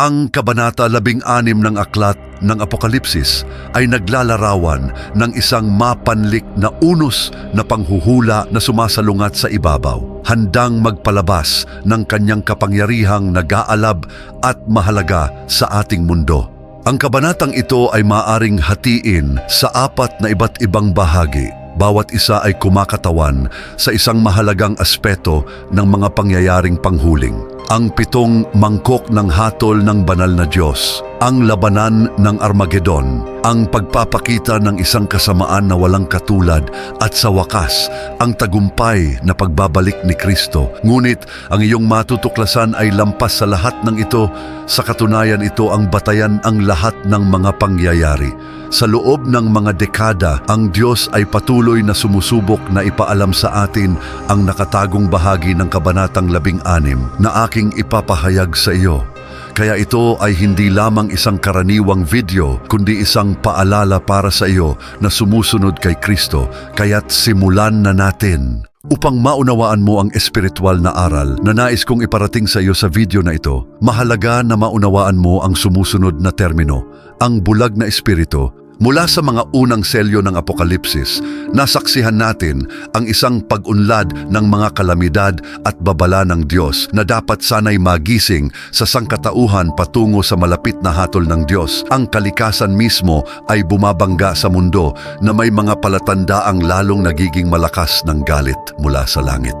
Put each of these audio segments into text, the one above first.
Ang Kabanata 16 ng Aklat ng Apokalipsis ay naglalarawan ng isang mapanlik na unos na panghuhula na sumasalungat sa ibabaw, handang magpalabas ng kanyang kapangyarihang nag-aalab at mahalaga sa ating mundo. Ang kabanatang ito ay maaring hatiin sa apat na iba't ibang bahagi. Bawat isa ay kumakatawan sa isang mahalagang aspeto ng mga pangyayaring panghuling. Ang pitong mangkok ng hatol ng banal na Diyos, ang labanan ng Armageddon, ang pagpapakita ng isang kasamaan na walang katulad at sa wakas, ang tagumpay na pagbabalik ni Kristo. Ngunit ang iyong matutuklasan ay lampas sa lahat ng ito, sa katunayan ito ang batayan ang lahat ng mga pangyayari. Sa loob ng mga dekada, ang Diyos ay patuloy na sumusubok na ipaalam sa atin ang nakatagong bahagi ng Kabanatang Labing Anim na aking ipapahayag sa iyo. Kaya ito ay hindi lamang isang karaniwang video, kundi isang paalala para sa iyo na sumusunod kay Kristo. Kaya't simulan na natin. Upang maunawaan mo ang espiritual na aral na nais kong iparating sa iyo sa video na ito, mahalaga na maunawaan mo ang sumusunod na termino, ang bulag na espiritu Mula sa mga unang selyo ng Apokalipsis, nasaksihan natin ang isang pag-unlad ng mga kalamidad at babala ng Diyos na dapat sanay magising sa sangkatauhan patungo sa malapit na hatol ng Diyos. Ang kalikasan mismo ay bumabangga sa mundo na may mga palatandaang lalong nagiging malakas ng galit mula sa langit.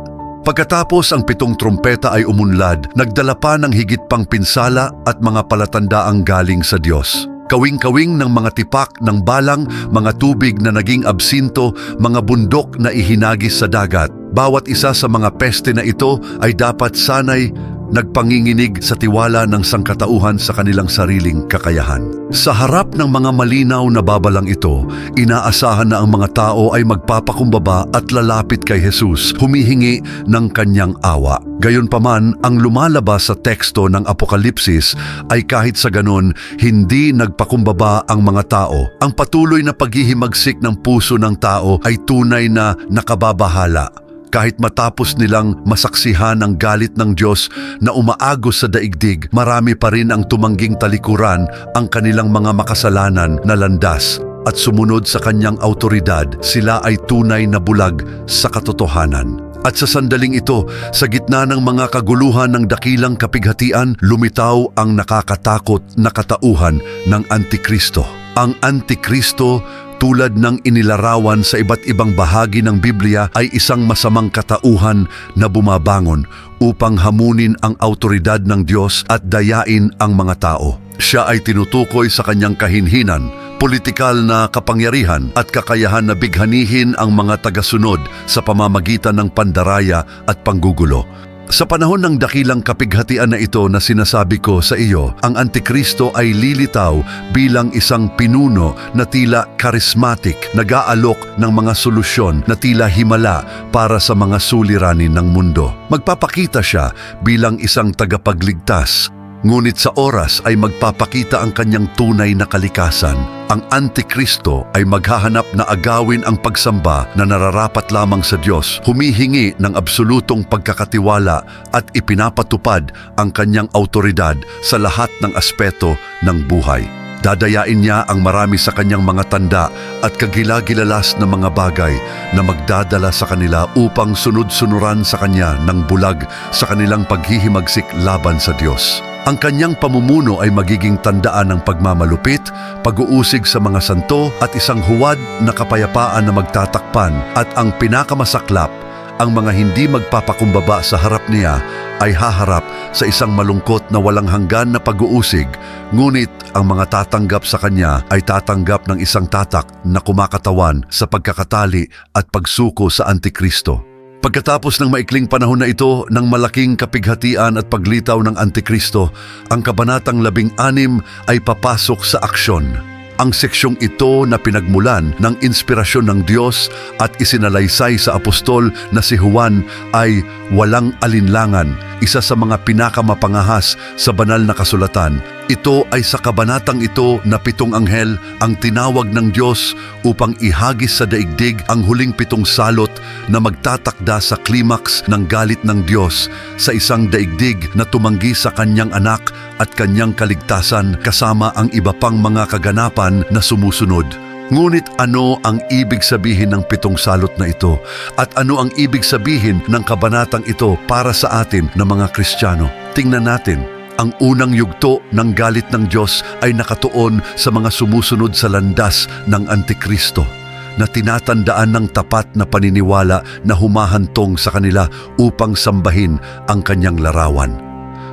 Pagkatapos ang pitong trumpeta ay umunlad, nagdala pa ng higit pang pinsala at mga palatandaang galing sa Diyos. Kawing-kawing ng mga tipak ng balang, mga tubig na naging absinto, mga bundok na ihinagis sa dagat. Bawat isa sa mga peste na ito ay dapat sanay nagpanginginig sa tiwala ng sangkatauhan sa kanilang sariling kakayahan. Sa harap ng mga malinaw na babalang ito, inaasahan na ang mga tao ay magpapakumbaba at lalapit kay Jesus, humihingi ng kanyang awa. Gayunpaman, ang lumalabas sa teksto ng Apokalipsis ay kahit sa ganon, hindi nagpakumbaba ang mga tao. Ang patuloy na paghihimagsik ng puso ng tao ay tunay na nakababahala kahit matapos nilang masaksihan ang galit ng Diyos na umaagos sa daigdig, marami pa rin ang tumangging talikuran ang kanilang mga makasalanan na landas at sumunod sa kanyang autoridad, sila ay tunay na bulag sa katotohanan. At sa sandaling ito, sa gitna ng mga kaguluhan ng dakilang kapighatian, lumitaw ang nakakatakot na katauhan ng Antikristo. Ang Antikristo tulad ng inilarawan sa iba't ibang bahagi ng Biblia ay isang masamang katauhan na bumabangon upang hamunin ang autoridad ng Diyos at dayain ang mga tao. Siya ay tinutukoy sa kanyang kahinhinan, politikal na kapangyarihan at kakayahan na bighanihin ang mga tagasunod sa pamamagitan ng pandaraya at panggugulo. Sa panahon ng dakilang kapighatian na ito na sinasabi ko sa iyo, ang Antikristo ay lilitaw bilang isang pinuno na tila charismatic, nag-aalok ng mga solusyon na tila himala para sa mga suliranin ng mundo. Magpapakita siya bilang isang tagapagligtas, Ngunit sa oras ay magpapakita ang kanyang tunay na kalikasan. Ang Antikristo ay maghahanap na agawin ang pagsamba na nararapat lamang sa Diyos, humihingi ng absolutong pagkakatiwala at ipinapatupad ang kanyang autoridad sa lahat ng aspeto ng buhay. Dadayain niya ang marami sa kanyang mga tanda at kagilagilalas na mga bagay na magdadala sa kanila upang sunod-sunuran sa kanya ng bulag sa kanilang paghihimagsik laban sa Diyos. Ang kanyang pamumuno ay magiging tandaan ng pagmamalupit, pag-uusig sa mga santo at isang huwad na kapayapaan na magtatakpan at ang pinakamasaklap, ang mga hindi magpapakumbaba sa harap niya ay haharap sa isang malungkot na walang hanggan na pag-uusig, ngunit ang mga tatanggap sa kanya ay tatanggap ng isang tatak na kumakatawan sa pagkakatali at pagsuko sa Antikristo. Pagkatapos ng maikling panahon na ito ng malaking kapighatian at paglitaw ng Antikristo, ang Kabanatang Labing Anim ay papasok sa aksyon. Ang seksyong ito na pinagmulan ng inspirasyon ng Diyos at isinalaysay sa apostol na si Juan ay walang alinlangan. Isa sa mga pinakamapangahas sa banal na kasulatan. Ito ay sa kabanatang ito na pitong anghel ang tinawag ng Diyos upang ihagis sa daigdig ang huling pitong salot na magtatakda sa klimaks ng galit ng Diyos sa isang daigdig na tumanggi sa kanyang anak at kanyang kaligtasan kasama ang iba pang mga kaganapan na sumusunod. Ngunit ano ang ibig sabihin ng pitong salot na ito? At ano ang ibig sabihin ng kabanatang ito para sa atin na mga Kristiyano? Tingnan natin. Ang unang yugto ng galit ng Diyos ay nakatuon sa mga sumusunod sa landas ng Antikristo na tinatandaan ng tapat na paniniwala na humahantong sa kanila upang sambahin ang kanyang larawan.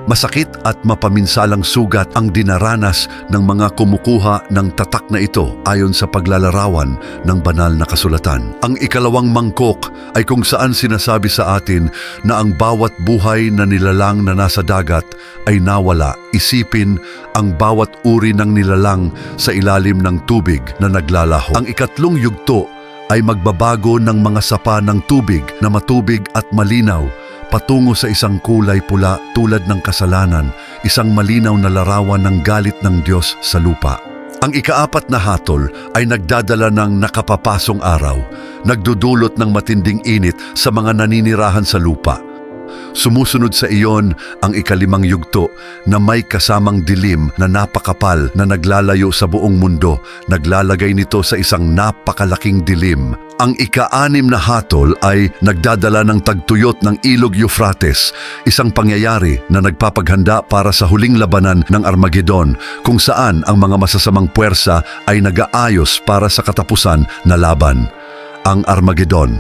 Masakit at mapaminsalang sugat ang dinaranas ng mga kumukuha ng tatak na ito ayon sa paglalarawan ng banal na kasulatan. Ang ikalawang mangkok ay kung saan sinasabi sa atin na ang bawat buhay na nilalang na nasa dagat ay nawala. Isipin ang bawat uri ng nilalang sa ilalim ng tubig na naglalaho. Ang ikatlong yugto ay magbabago ng mga sapa ng tubig na matubig at malinaw patungo sa isang kulay pula tulad ng kasalanan, isang malinaw na larawan ng galit ng Diyos sa lupa. Ang ikaapat na hatol ay nagdadala ng nakapapasong araw, nagdudulot ng matinding init sa mga naninirahan sa lupa. Sumusunod sa iyon ang ikalimang yugto na may kasamang dilim na napakapal na naglalayo sa buong mundo, naglalagay nito sa isang napakalaking dilim. Ang ika-anim na hatol ay nagdadala ng tagtuyot ng ilog Euphrates, isang pangyayari na nagpapaghanda para sa huling labanan ng Armageddon kung saan ang mga masasamang puwersa ay nagaayos para sa katapusan na laban. Ang Armageddon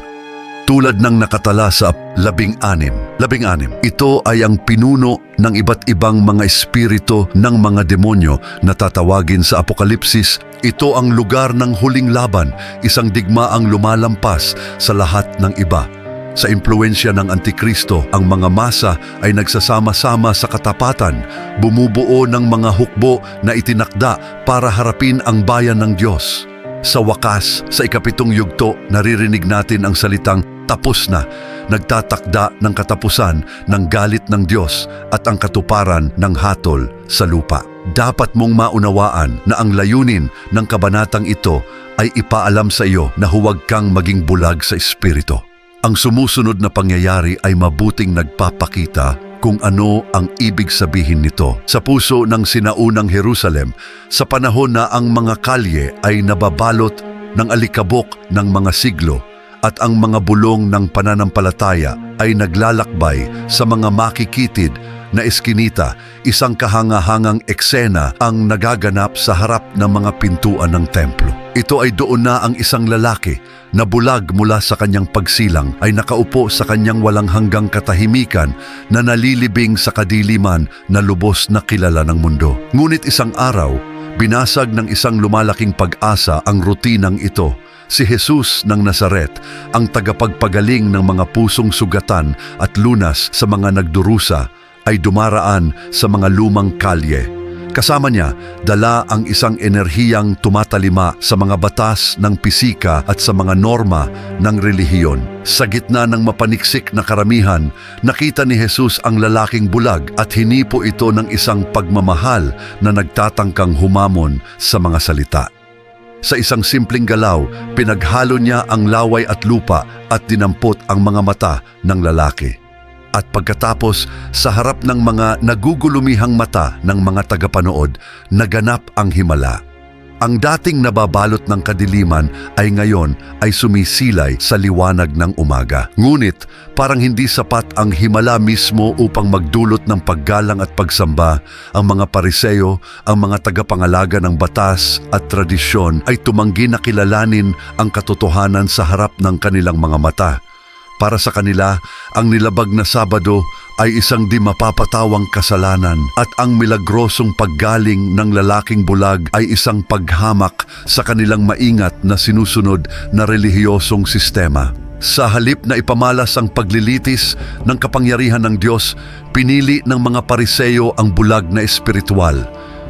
tulad ng nakatala sa labing-anim. Labing-anim. Ito ay ang pinuno ng iba't ibang mga espiritu ng mga demonyo na tatawagin sa Apokalipsis. Ito ang lugar ng huling laban, isang digmaang lumalampas sa lahat ng iba. Sa impluensya ng Antikristo, ang mga masa ay nagsasama-sama sa katapatan, bumubuo ng mga hukbo na itinakda para harapin ang bayan ng Diyos. Sa wakas, sa ikapitong yugto, naririnig natin ang salitang tapos na, nagtatakda ng katapusan ng galit ng Diyos at ang katuparan ng hatol sa lupa. Dapat mong maunawaan na ang layunin ng kabanatang ito ay ipaalam sa iyo na huwag kang maging bulag sa espiritu. Ang sumusunod na pangyayari ay mabuting nagpapakita kung ano ang ibig sabihin nito. Sa puso ng sinaunang Jerusalem, sa panahon na ang mga kalye ay nababalot ng alikabok ng mga siglo at ang mga bulong ng pananampalataya ay naglalakbay sa mga makikitid na eskinita, isang kahangahangang eksena ang nagaganap sa harap ng mga pintuan ng templo. Ito ay doon na ang isang lalaki na bulag mula sa kanyang pagsilang ay nakaupo sa kanyang walang hanggang katahimikan na nalilibing sa kadiliman na lubos na kilala ng mundo. Ngunit isang araw, binasag ng isang lumalaking pag-asa ang rutinang ito si Jesus ng Nazaret, ang tagapagpagaling ng mga pusong sugatan at lunas sa mga nagdurusa, ay dumaraan sa mga lumang kalye. Kasama niya, dala ang isang enerhiyang tumatalima sa mga batas ng pisika at sa mga norma ng relihiyon. Sa gitna ng mapaniksik na karamihan, nakita ni Jesus ang lalaking bulag at hinipo ito ng isang pagmamahal na nagtatangkang humamon sa mga salita. Sa isang simpleng galaw, pinaghalo niya ang laway at lupa at dinampot ang mga mata ng lalaki. At pagkatapos, sa harap ng mga nagugulumihang mata ng mga tagapanood, naganap ang himala. Ang dating nababalot ng kadiliman ay ngayon ay sumisilay sa liwanag ng umaga. Ngunit parang hindi sapat ang himala mismo upang magdulot ng paggalang at pagsamba. Ang mga pariseo, ang mga tagapangalaga ng batas at tradisyon ay tumanggi na kilalanin ang katotohanan sa harap ng kanilang mga mata. Para sa kanila, ang nilabag na Sabado ay isang di mapapatawang kasalanan at ang milagrosong paggaling ng lalaking bulag ay isang paghamak sa kanilang maingat na sinusunod na relihiyosong sistema. Sa halip na ipamalas ang paglilitis ng kapangyarihan ng Diyos, pinili ng mga pariseyo ang bulag na espiritual.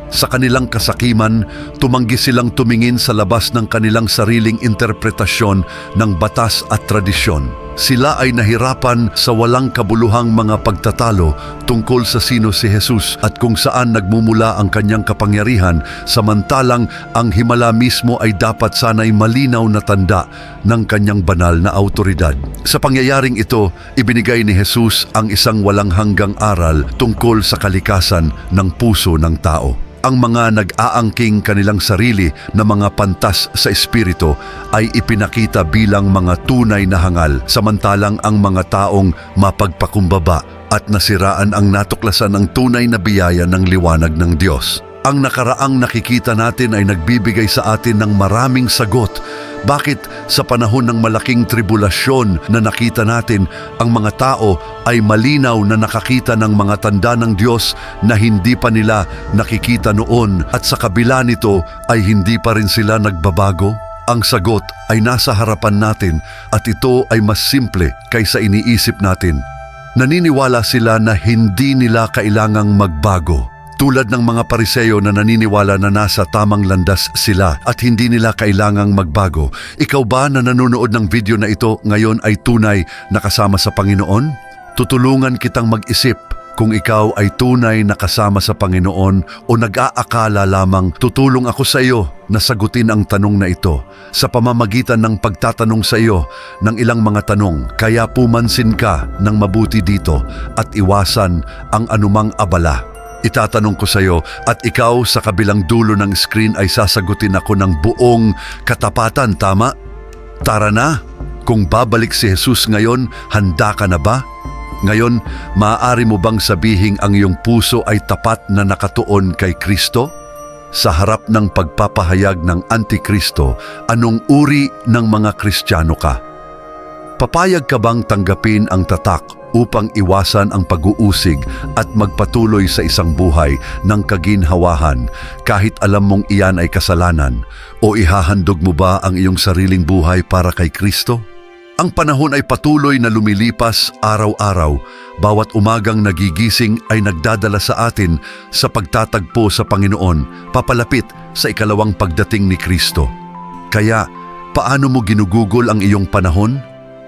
Sa kanilang kasakiman, tumanggi silang tumingin sa labas ng kanilang sariling interpretasyon ng batas at tradisyon. Sila ay nahirapan sa walang kabuluhang mga pagtatalo tungkol sa sino si Jesus at kung saan nagmumula ang kanyang kapangyarihan samantalang ang himala mismo ay dapat sanay malinaw na tanda ng kanyang banal na autoridad. Sa pangyayaring ito, ibinigay ni Jesus ang isang walang hanggang aral tungkol sa kalikasan ng puso ng tao ang mga nag-aangking kanilang sarili na mga pantas sa espiritu ay ipinakita bilang mga tunay na hangal samantalang ang mga taong mapagpakumbaba at nasiraan ang natuklasan ng tunay na biyaya ng liwanag ng Diyos. Ang nakaraang nakikita natin ay nagbibigay sa atin ng maraming sagot. Bakit sa panahon ng malaking tribulasyon na nakita natin, ang mga tao ay malinaw na nakakita ng mga tanda ng Diyos na hindi pa nila nakikita noon at sa kabila nito ay hindi pa rin sila nagbabago? Ang sagot ay nasa harapan natin at ito ay mas simple kaysa iniisip natin. Naniniwala sila na hindi nila kailangang magbago. Tulad ng mga pariseyo na naniniwala na nasa tamang landas sila at hindi nila kailangang magbago, ikaw ba na nanonood ng video na ito ngayon ay tunay na kasama sa Panginoon? Tutulungan kitang mag-isip kung ikaw ay tunay na kasama sa Panginoon o nag-aakala lamang tutulong ako sa iyo na sagutin ang tanong na ito sa pamamagitan ng pagtatanong sa iyo ng ilang mga tanong kaya pumansin ka ng mabuti dito at iwasan ang anumang abala. Itatanong ko sa iyo at ikaw sa kabilang dulo ng screen ay sasagutin ako ng buong katapatan, tama? Tara na! Kung babalik si Jesus ngayon, handa ka na ba? Ngayon, maaari mo bang sabihing ang iyong puso ay tapat na nakatuon kay Kristo? Sa harap ng pagpapahayag ng Antikristo, anong uri ng mga Kristiyano ka? Papayag ka bang tanggapin ang tatak upang iwasan ang pag-uusig at magpatuloy sa isang buhay ng kaginhawahan kahit alam mong iyan ay kasalanan o ihahandog mo ba ang iyong sariling buhay para kay Kristo? Ang panahon ay patuloy na lumilipas araw-araw. Bawat umagang nagigising ay nagdadala sa atin sa pagtatagpo sa Panginoon, papalapit sa ikalawang pagdating ni Kristo. Kaya, paano mo ginugugol ang iyong panahon?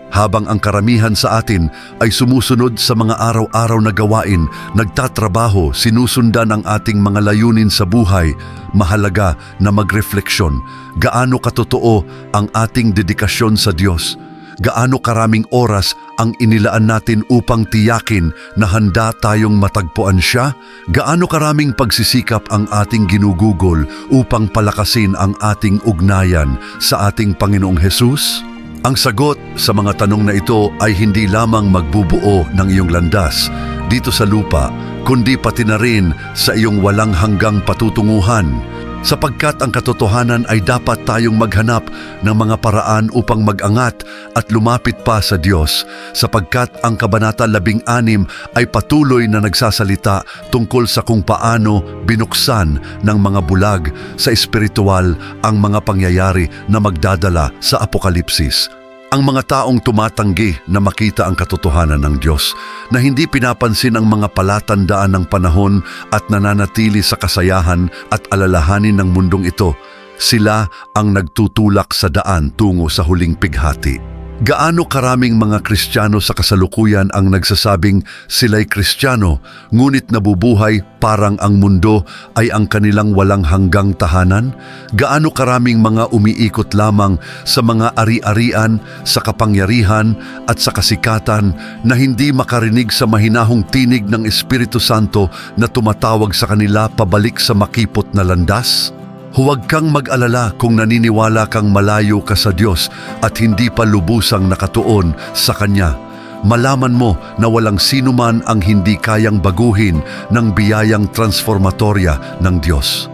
Habang ang karamihan sa atin ay sumusunod sa mga araw-araw na gawain, nagtatrabaho, sinusundan ang ating mga layunin sa buhay, mahalaga na magrefleksyon. Gaano katotoo ang ating dedikasyon sa Diyos? Gaano karaming oras ang inilaan natin upang tiyakin na handa tayong matagpuan siya? Gaano karaming pagsisikap ang ating ginugugol upang palakasin ang ating ugnayan sa ating Panginoong Hesus? Ang sagot sa mga tanong na ito ay hindi lamang magbubuo ng iyong landas dito sa lupa, kundi pati na rin sa iyong walang hanggang patutunguhan. Sapagkat ang katotohanan ay dapat tayong maghanap ng mga paraan upang mag-angat at lumapit pa sa Diyos, sapagkat ang Kabanata 16 ay patuloy na nagsasalita tungkol sa kung paano binuksan ng mga bulag sa espiritual ang mga pangyayari na magdadala sa Apokalipsis. Ang mga taong tumatanggi na makita ang katotohanan ng Diyos, na hindi pinapansin ang mga palatandaan ng panahon at nananatili sa kasayahan at alalahanin ng mundong ito, sila ang nagtutulak sa daan tungo sa huling pighati. Gaano karaming mga Kristiyano sa kasalukuyan ang nagsasabing sila'y Kristiyano, ngunit nabubuhay parang ang mundo ay ang kanilang walang hanggang tahanan? Gaano karaming mga umiikot lamang sa mga ari-arian, sa kapangyarihan at sa kasikatan na hindi makarinig sa mahinahong tinig ng Espiritu Santo na tumatawag sa kanila pabalik sa makipot na landas? Huwag kang mag-alala kung naniniwala kang malayo ka sa Diyos at hindi pa lubusang nakatuon sa Kanya. Malaman mo na walang sino man ang hindi kayang baguhin ng biyayang transformatorya ng Diyos.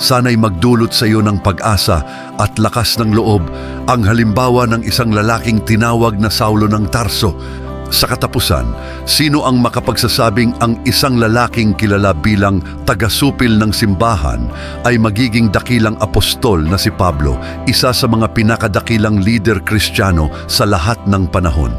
Sana'y magdulot sa iyo ng pag-asa at lakas ng loob ang halimbawa ng isang lalaking tinawag na Saulo ng Tarso sa katapusan, sino ang makapagsasabing ang isang lalaking kilala bilang tagasupil ng simbahan ay magiging dakilang apostol na si Pablo, isa sa mga pinakadakilang leader kristyano sa lahat ng panahon?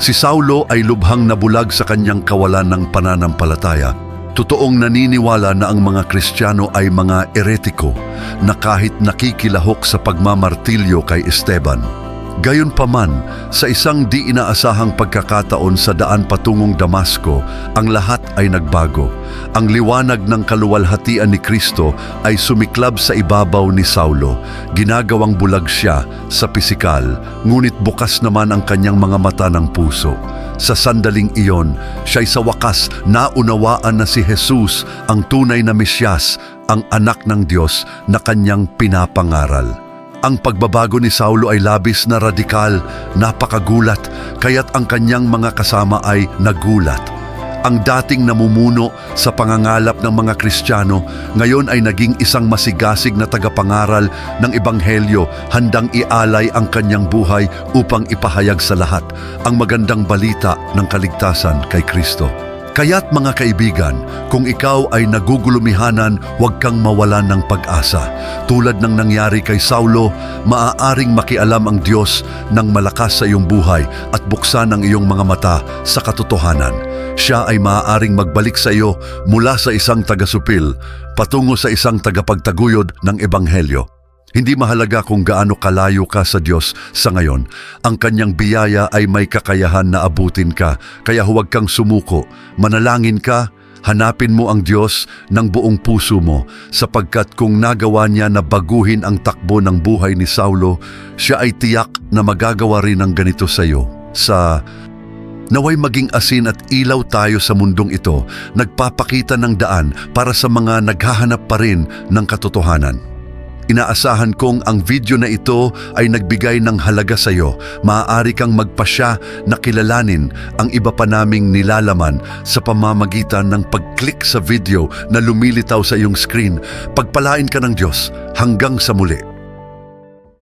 Si Saulo ay lubhang nabulag sa kanyang kawalan ng pananampalataya. Totoong naniniwala na ang mga Kristiyano ay mga eretiko na kahit nakikilahok sa pagmamartilyo kay Esteban. Gayunpaman, sa isang di inaasahang pagkakataon sa daan patungong Damasco, ang lahat ay nagbago. Ang liwanag ng kaluwalhatian ni Kristo ay sumiklab sa ibabaw ni Saulo. Ginagawang bulag siya sa pisikal, ngunit bukas naman ang kanyang mga mata ng puso. Sa sandaling iyon, siya'y sa wakas naunawaan na si Jesus ang tunay na Mesyas, ang anak ng Diyos na kanyang pinapangaral. Ang pagbabago ni Saulo ay labis na radikal, napakagulat, kaya't ang kanyang mga kasama ay nagulat. Ang dating namumuno sa pangangalap ng mga Kristiyano, ngayon ay naging isang masigasig na tagapangaral ng Ebanghelyo, handang ialay ang kanyang buhay upang ipahayag sa lahat ang magandang balita ng kaligtasan kay Kristo. Kaya't mga kaibigan, kung ikaw ay nagugulumihanan, huwag kang mawalan ng pag-asa. Tulad ng nangyari kay Saulo, maaaring makialam ang Diyos ng malakas sa iyong buhay at buksan ang iyong mga mata sa katotohanan. Siya ay maaaring magbalik sa iyo mula sa isang tagasupil patungo sa isang tagapagtaguyod ng Ebanghelyo. Hindi mahalaga kung gaano kalayo ka sa Diyos sa ngayon. Ang kanyang biyaya ay may kakayahan na abutin ka, kaya huwag kang sumuko. Manalangin ka, hanapin mo ang Diyos ng buong puso mo, sapagkat kung nagawa niya na baguhin ang takbo ng buhay ni Saulo, siya ay tiyak na magagawa rin ng ganito sa iyo. Sa Naway maging asin at ilaw tayo sa mundong ito, nagpapakita ng daan para sa mga naghahanap pa rin ng katotohanan. Inaasahan kong ang video na ito ay nagbigay ng halaga sa iyo. Maaari kang magpasya na kilalanin ang iba pa naming nilalaman sa pamamagitan ng pag-click sa video na lumilitaw sa iyong screen. Pagpalain ka ng Diyos hanggang sa muli.